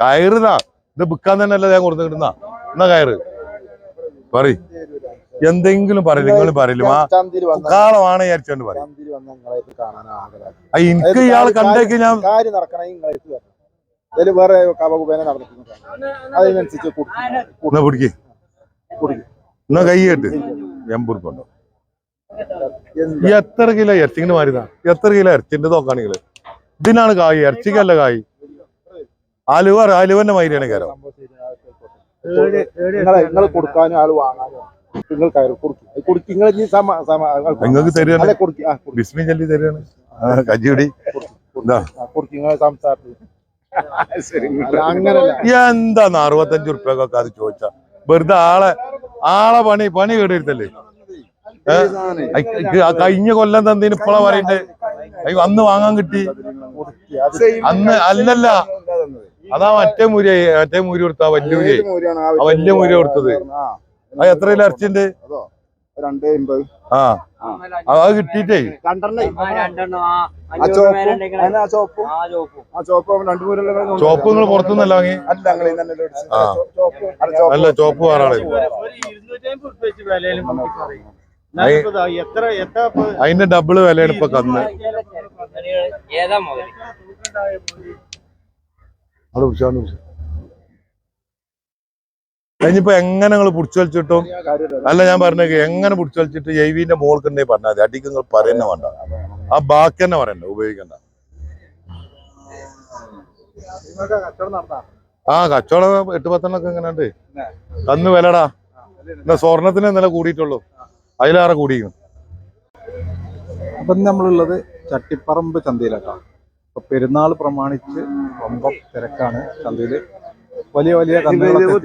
കയറുതാ. ഇത് വിൽക്കാൻ തന്നെ അല്ല ഞാൻ കൊടുത്ത് കിട്ടുന്ന എന്നാ കയറ്. പറ എന്തെങ്കിലും പറയില്ല നിങ്ങൾ പറയില്ല കാളമാണ് വിചാരിച്ചോണ്ട് പറയും. എനിക്ക് ഇയാൾ കണ്ടേക്ക് ഞാൻ വേറെ അതിനനുസരിച്ച് എന്നാ പിടിക്ക് കുടിക്കും. എന്നാ കൈ കേട്ട്. എമ്പുറിപ്പുണ്ടോ എത്ര കിലോ ഇറച്ചിങ്ങനെ മാറിയതാ? എത്ര കിലോ ഇറച്ചിന്റെ നോക്കാണെങ്കിൽ ഇതിനാണ് കായ്. ഇറച്ചിക്കല്ല കായ്. ആലുവ ആലുവന്റെ മാതിരിയാണ് കയറോ നിങ്ങളെ നിങ്ങൾ കൊടുക്കാനും ആൾ വാങ്ങാനും നിങ്ങൾ കയറി കൊടുക്കും. കുടിക്കും നിങ്ങൾ ഇനി സമ സമ നിങ്ങൾക്ക് തരുകയാണ് ബിസ്മി ചൊല്ലി തരികയാണ് എന്താ അറുപത്തഞ്ച് ഉറുപ്പ്യൊക്കെ അത് ചോദിച്ച? വെറുതെ ആളെ ആളെ പണി പണി കേട്ടിരുത്തല്ലേ കഴിഞ്ഞ കൊല്ലം തന്നീന് ഇപ്പളാ പറയണ്ടേ? അയ്യോ അന്ന് വാങ്ങാൻ കിട്ടി. അന്ന് അല്ലല്ല. അതാ മറ്റേ മുരി മറ്റേ മുരി കൊടുത്ത വലിയ മുരി ആ വലിയ മുരി കൊടുത്തത്. അത് ആ എത്ര കിലോ ഇറച്ചിണ്ട് എൺപത് ആ ആ, അത് കിട്ടിട്ടേ ആ ആ ചോപ്പും? ആ ആ ആ നിങ്ങൾ പുറത്തുനിന്നല്ല വാങ്ങി? അല്ല ആ. ചോപ്പ്. വേറെ ആൾ. എത്ര എത്ര അതിന്റെ ഡബിൾ വിലയാണ് ഇപ്പൊ കന്ന് മുതൽ അവിടെ പിടിച്ചോ, എങ്ങനെ നിങ്ങൾ പിടിച്ചു വലിച്ചിട്ടും അല്ല ഞാൻ പറഞ്ഞേക്ക് എങ്ങനെ പിടിച്ചു വലിച്ചിട്ട് ജൈവിന്റെ മോൾക്കുണ്ടേ പറഞ്ഞാൽ മതി. അടിക്ക് നിങ്ങൾ പറയുന്ന വേണ്ട. ആ ബാക്കി തന്നെ പറയണ്ട ഉപയോഗിക്കണ്ട. ആ കച്ചവടം എട്ട് പത്തെണ്ണൊക്കെ എങ്ങനെയുണ്ട്? അന്ന് വിലടാ. എന്നാ സ്വർണത്തിന് ഇന്നലെ കൂടിയിട്ടുള്ളൂ. അതിലേറെ കൂടിയിരിക്കും അപ്പം നമ്മളുള്ളത് ചട്ടിപ്പറമ്പ് ചന്തയിലാട്ടോ. ഇപ്പൊ പെരുന്നാൾ പ്രമാണിച്ച് വമ്പം തിരക്കാണ് ചന്തയിൽ. വലിയ വലിയ കന്നുകളൊക്കെ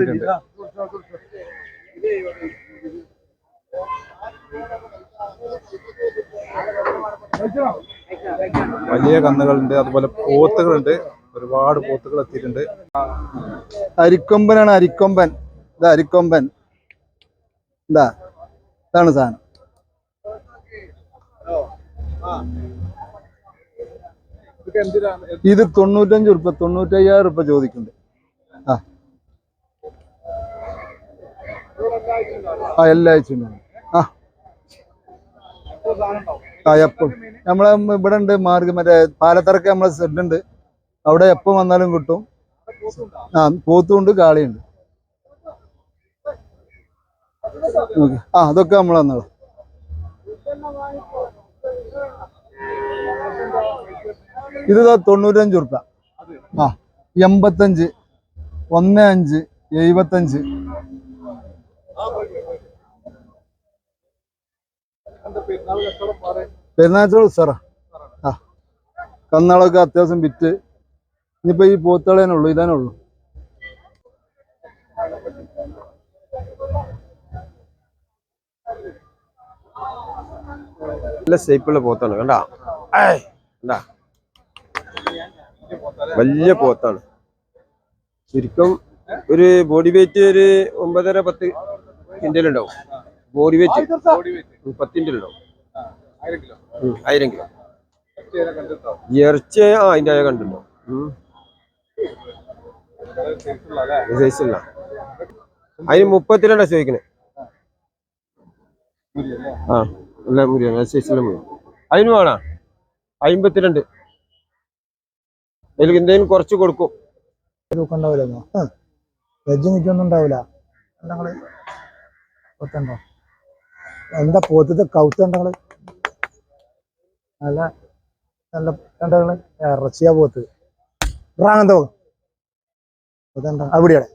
വലിയ കന്നുകളുണ്ട് അതുപോലെ പോത്തുകളുണ്ട്. ഒരുപാട് പോത്തുകൾ എത്തിയിട്ടുണ്ട്. അരിക്കൊമ്പനാണ് അരിക്കൊമ്പൻ. ഇതാ അരിക്കൊമ്പൻ. ഇതാ. ഇതാണ് സാധനം. ഇത് തൊണ്ണൂറ്റഞ്ച് ഉറുപ്പ തൊണ്ണൂറ്റയ്യായിരം ഉറുപ്പ ചോദിക്കുന്നുണ്ട്. ആ. ആ എല്ലാ ആഴ്ചയും ആ. എപ്പം? നമ്മളെ ഇവിടെ ഉണ്ട് മാർഗം മറ്റേ പാലത്തറക്ക് നമ്മളെ സെഡ് ഉണ്ട്. അവിടെ എപ്പം വന്നാലും കിട്ടും. ആ പോത്തുണ്ട് കാളിയുണ്ട്. ആ അതൊക്കെ നമ്മൾ തന്നോളാം. ഇത് തൊണ്ണൂറ്റഞ്ച് ഉറുപ്പ ആ എൺപത്തഞ്ച് ഒന്ന് അഞ്ച് എഴുപത്തഞ്ച്. പെരുന്നാഴ്ചകൾ സാറാ? ആ കന്നാളൊക്കെ അത്യാവശ്യം വിറ്റ്. ഇനിയിപ്പോ ഈ പോത്തളേനുള്ളൂ ഉള്ളൂ ഇതേ ഉള്ളൂ നല്ല ഷേപ്പുള്ള പോത്താണ് കണ്ടാ കണ്ടാ? വലിയ പോത്താണ്. ശരിക്കും ഒരു ബോഡി വെയിറ്റ് ഒരു ഒമ്പതര പത്ത് കിൻഡൽ ഉണ്ടാവും ബോഡി വെയിറ്റ് പത്ത് ഉം, ആയിരം കിലോ ഇറച്ചി ആ അതിന്റെ ആയ കണ്ടുണ്ടോ അതിന് മുപ്പത്തിരണ്ടാ ചോദിക്കണേ. ആ നല്ല മുറിയാണ് സൈസിലെ മുറി അതിന് വേണോ? അമ്പത്തിരണ്ട് എന്തെങ്കിലും കുറച്ച് കൊടുക്കും. ഉണ്ടാവില്ലെന്നോ ഉണ്ടാവില്ല. എന്താ പോത്തത്? കൗത്തുണ്ടങ്ങൾ നല്ല നല്ല കണ്ടങ്ങൾ ഇറച്ചിയാ പോത്ത്. റാങ്ങന്തോ അവിടെയാണ്.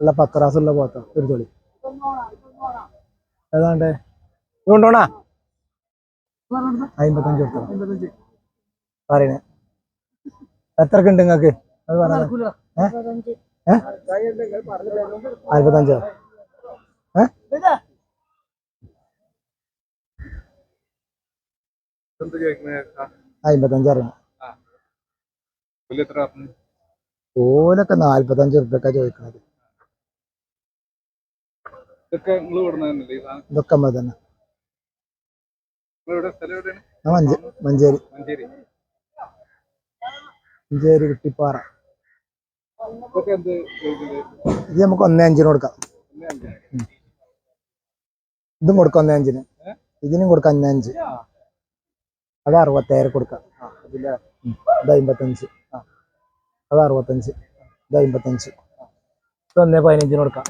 നല്ല പത്രാസുള്ള പോത്ത. ഒരു തൊളി ഏതാണ്ട് കൊണ്ടോണാ അമ്പത്തഞ്ച് കൊടുത്തോ? പറയണേ എത്രക്കുണ്ട് നിങ്ങൾക്ക് നിങ്ങക്ക് അത് പറഞ്ഞു അമ്പത്തഞ്ച് അറിയണം. ഓലൊക്കെ നാല്പത്തഞ്ച് ഉറുപ്പ്യൊക്കെ ചോദിക്കണത്. ഇതൊക്കെ നമ്മൾ തന്നെ. മഞ്ചേരി. മഞ്ചേരി. മഞ്ചേരി കിട്ടിപ്പാറ ഇത് നമുക്ക് ഒന്നേ അഞ്ചിന് കൊടുക്കാം. ഇതും കൊടുക്കാം ഒന്നേ അഞ്ചിന്. ഇതിനും കൊടുക്കാം ഒന്നേ അഞ്ച്. അത് അറുപത്തേഴ് കൊടുക്കാം. ഇത് അമ്പത്തഞ്ച്. അത് അറുപത്തഞ്ച്. ഇത് അമ്പത്തഞ്ച്. ഇത് ഒന്നേ പതിനഞ്ചിന് കൊടുക്കാം.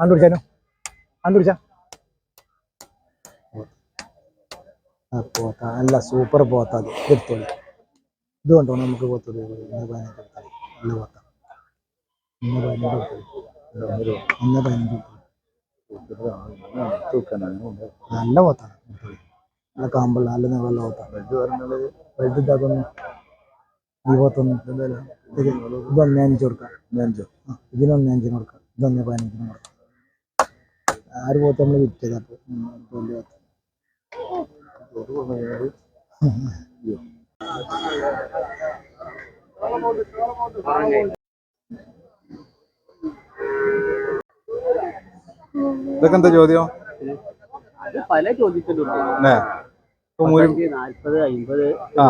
ആണ്ട് പിടിച്ചാലോ ആണ്ട് പിടിച്ചാ? ആ പോത്ത. നല്ല സൂപ്പർ പോത്ത അത്. എടുത്തോളി. ഇത് നമുക്ക് പോത്ത് ഒന്ന് പതിനഞ്ച് കൊടുത്താൽ നല്ല പോത്ത. ഒന്ന് പതിനഞ്ച് നല്ല പോത്താണ്. നല്ല കാമ്പുള്ള നല്ല നീളമുള്ള പോത്താണ്. വലുത് ഇതാക്കുന്നു. ഈ പോത്തൊന്നും ഇത് ഇതൊന്നേ അഞ്ച് കൊടുക്കാം. ആ, ഇതിന് ഒന്നേ അഞ്ചിന് കൊടുക്കാം. ഇതൊന്നേ പതിനഞ്ചിന് കൊടുക്കാം. ആര് പോത്ത് നമ്മൾ വിറ്റത് അപ്പോൾ വലിയ പോത്ത്. ഇതൊക്കെ എന്താ ചോദ്യം? അത് പല ചോദിച്ചിട്ടുണ്ട് നാൽപ്പത് അമ്പത് ആ.